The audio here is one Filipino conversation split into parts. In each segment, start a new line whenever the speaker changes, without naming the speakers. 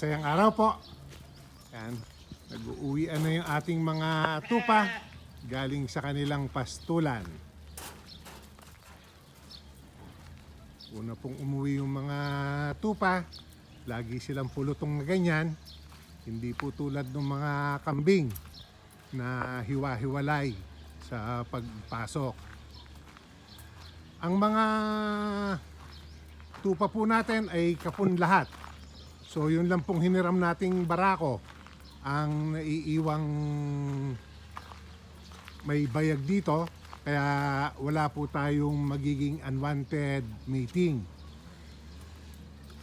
masayang araw po. Yan. Nag-uuwian na yung ating mga tupa galing sa kanilang pastulan. Una pong umuwi yung mga tupa, lagi silang pulutong na ganyan. Hindi po tulad ng mga kambing na hiwa-hiwalay sa pagpasok. Ang mga tupa po natin ay kapun lahat. So yun lang pong hiniram nating barako ang naiiwang may bayag dito kaya wala po tayong magiging unwanted meeting.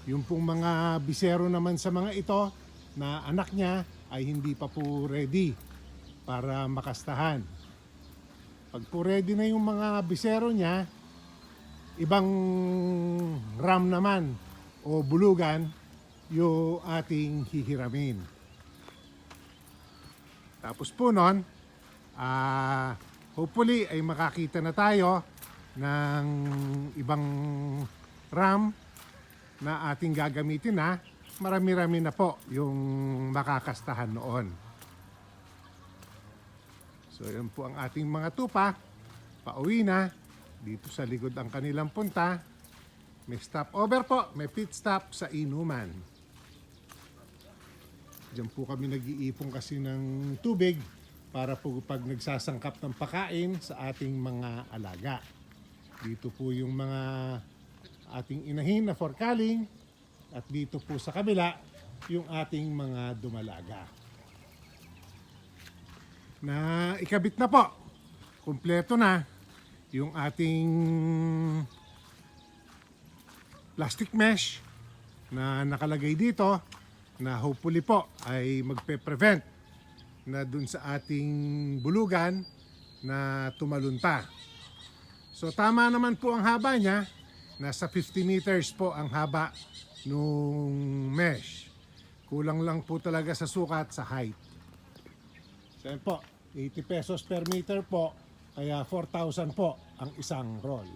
Yung pong mga bisero naman sa mga ito na anak niya ay hindi pa po ready para makastahan. Pag po ready na yung mga bisero niya, ibang ram naman o bulugan yung ating hihiramin. Tapos po nun, ah, hopefully ay makakita na tayo ng ibang RAM na ating gagamitin na marami-rami na po yung makakastahan noon. So yan po ang ating mga tupa. Pauwi na. Dito sa likod ang kanilang punta. May stopover po. May pit stop sa Inuman. Diyan po kami nag-iipon kasi ng tubig para po pag nagsasangkap ng pakain sa ating mga alaga. Dito po yung mga ating inahin na forkaling at dito po sa kabila yung ating mga dumalaga. Na ikabit na po. Kumpleto na yung ating plastic mesh na nakalagay dito na hopefully po ay magpe-prevent na dun sa ating bulugan na tumalunta. So tama naman po ang haba niya. Nasa 50 meters po ang haba nung mesh. Kulang lang po talaga sa sukat sa height. So po, 80 pesos per meter po. Kaya 4,000 po ang isang roll.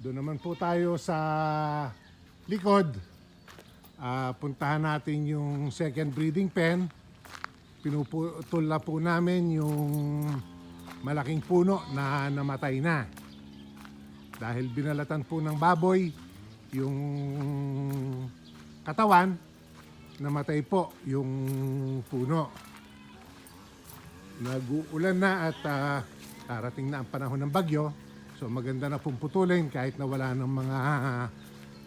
Doon naman po tayo sa likod. Ah, puntahan natin yung second breeding pen. Pinuputol na po namin yung malaking puno na namatay na. Dahil binalatan po ng baboy yung katawan, namatay po yung puno. Nag-uulan na at ah, darating na ang panahon ng bagyo. So maganda na pong putulin kahit na wala ng mga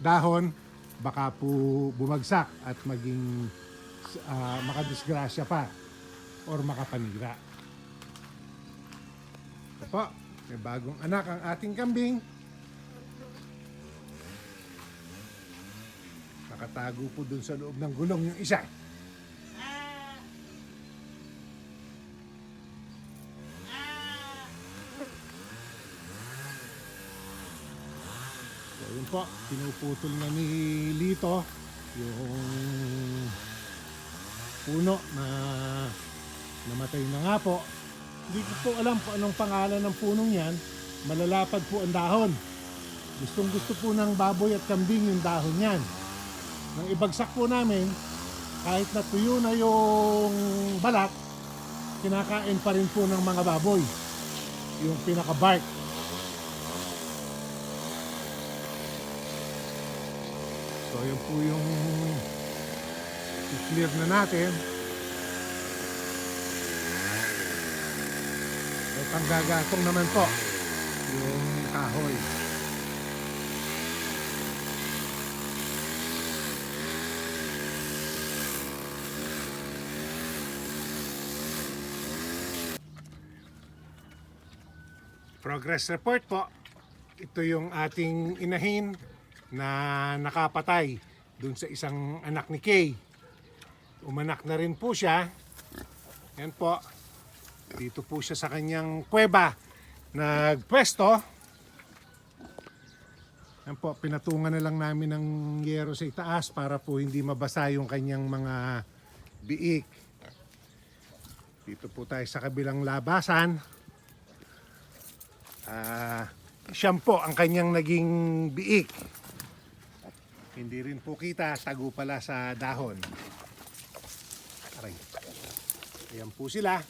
dahon, baka po bumagsak at maging ah, makadisgrasya pa or makapanira. Ito po, may bagong anak ang ating kambing. Nakatago po dun sa loob ng gulong yung isa. Po, pinuputol na ni Lito yung puno na namatay na nga po. Hindi ko po alam kung anong pangalan ng punong yan. Malalapad po ang dahon. Gustong gusto po ng baboy at kambing yung dahon yan. Nang ibagsak po namin, kahit natuyo na yung balat, kinakain pa rin po ng mga baboy. Yung pinaka-bark. So yun po yung i-clear na natin. At ang gagatong naman po yung kahoy. Progress report po. Ito yung ating inahin na nakapatay dun sa isang anak ni Kay. Umanak na rin po siya. Yan po. Dito po siya sa kanyang kuweba. Nagpwesto. Yan po, pinatungan na lang namin ng yero sa itaas para po hindi mabasa yung kanyang mga biik. Dito po tayo sa kabilang labasan. Ah, siyam po ang kanyang naging biik. Hindi rin po kita, tago pala sa dahon. Aray. Ayan po sila.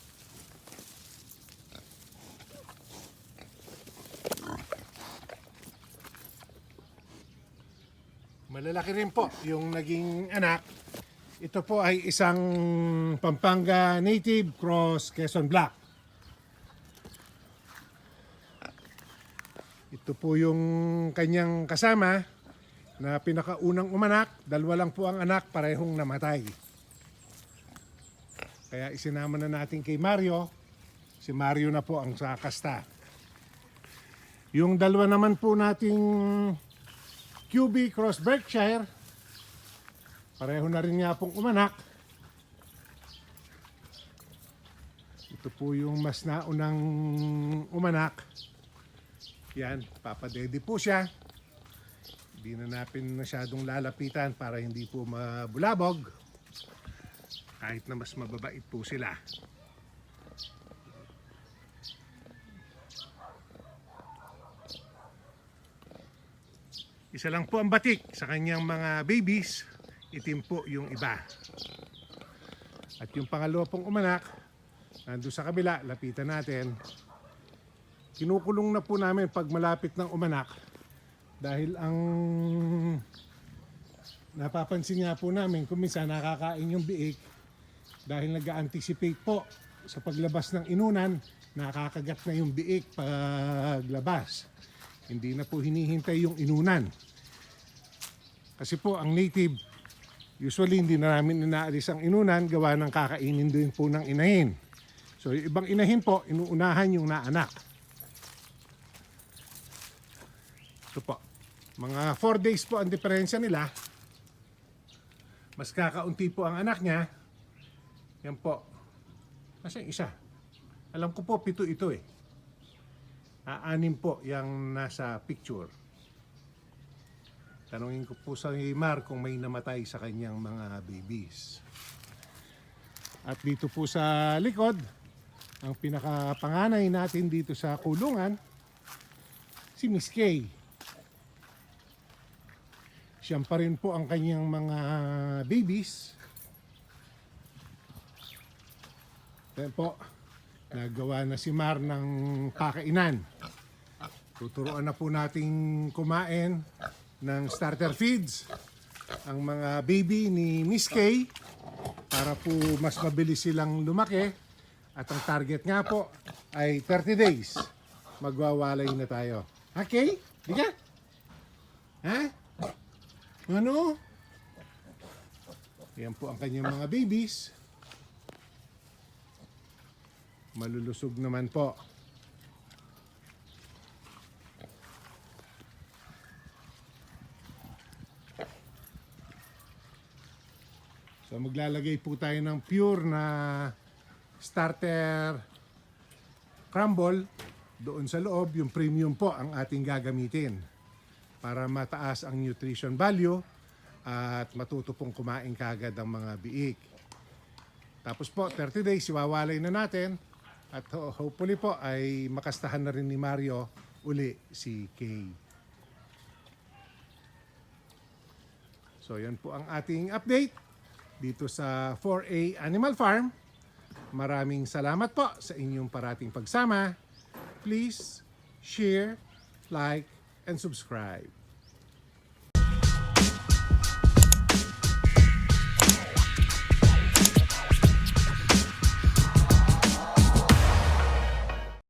Malalaki rin po yung naging anak. Ito po ay isang Pampanga native cross Quezon Black. Ito po yung kanyang kasama na pinakaunang umanak. Dalawa lang po ang anak, parehong namatay. Kaya isinama na natin kay Mario. Si Mario na po ang sakasta. Yung dalawa naman po nating QB Cross Berkshire, pareho na rin nga pong umanak. Ito po yung mas naunang umanak. Yan, papadede po siya. Hindi na natin masyadong lalapitan para hindi po mabulabog. Kahit na mas mababait po sila. Isa lang po ang batik sa kanyang mga babies. Itim po yung iba. At yung pangalawa pong umanak, nandun sa kabila, lapitan natin. Kinukulong na po namin pag malapit ng umanak dahil ang napapansin nga po namin kung minsan nakakain yung biik dahil nag-anticipate po sa paglabas ng inunan nakakagat na yung biik paglabas. Hindi na po hinihintay yung inunan. Kasi po ang native usually hindi na namin inaalis ang inunan gawa ng kakainin din po ng inahin. So yung ibang inahin po inuunahan yung naanak. Ito po mga 4 days po ang diferensya nila. Mas kakaunti po ang anak niya. Yan po. Kasi isa? Alam ko po pito ito eh. Aanim po yung nasa picture. Tanungin ko po sa Mar kung may namatay sa kanyang mga babies. At dito po sa likod ang pinakapanganay natin dito sa kulungan si Miss Kay Siyam pa rin po ang kanyang mga babies. Then po, nagawa na si Mar ng kakainan. Tuturuan na po nating kumain ng starter feeds ang mga baby ni Miss Kay para po mas mabilis silang lumaki at ang target nga po ay 30 days magwawalay na tayo. Okay? Di ka? Ano? Yan po ang kanyang mga babies. Malulusog naman po. So maglalagay po tayo ng pure na starter crumble doon sa loob. Yung premium po ang ating gagamitin para mataas ang nutrition value at matuto pong kumain kagad ang mga biik. Tapos po, 30 days, iwawalay na natin at ho- hopefully po ay makastahan na rin ni Mario uli si Kay. So yan po ang ating update dito sa 4A Animal Farm. Maraming salamat po sa inyong parating pagsama. Please share, like, and subscribe.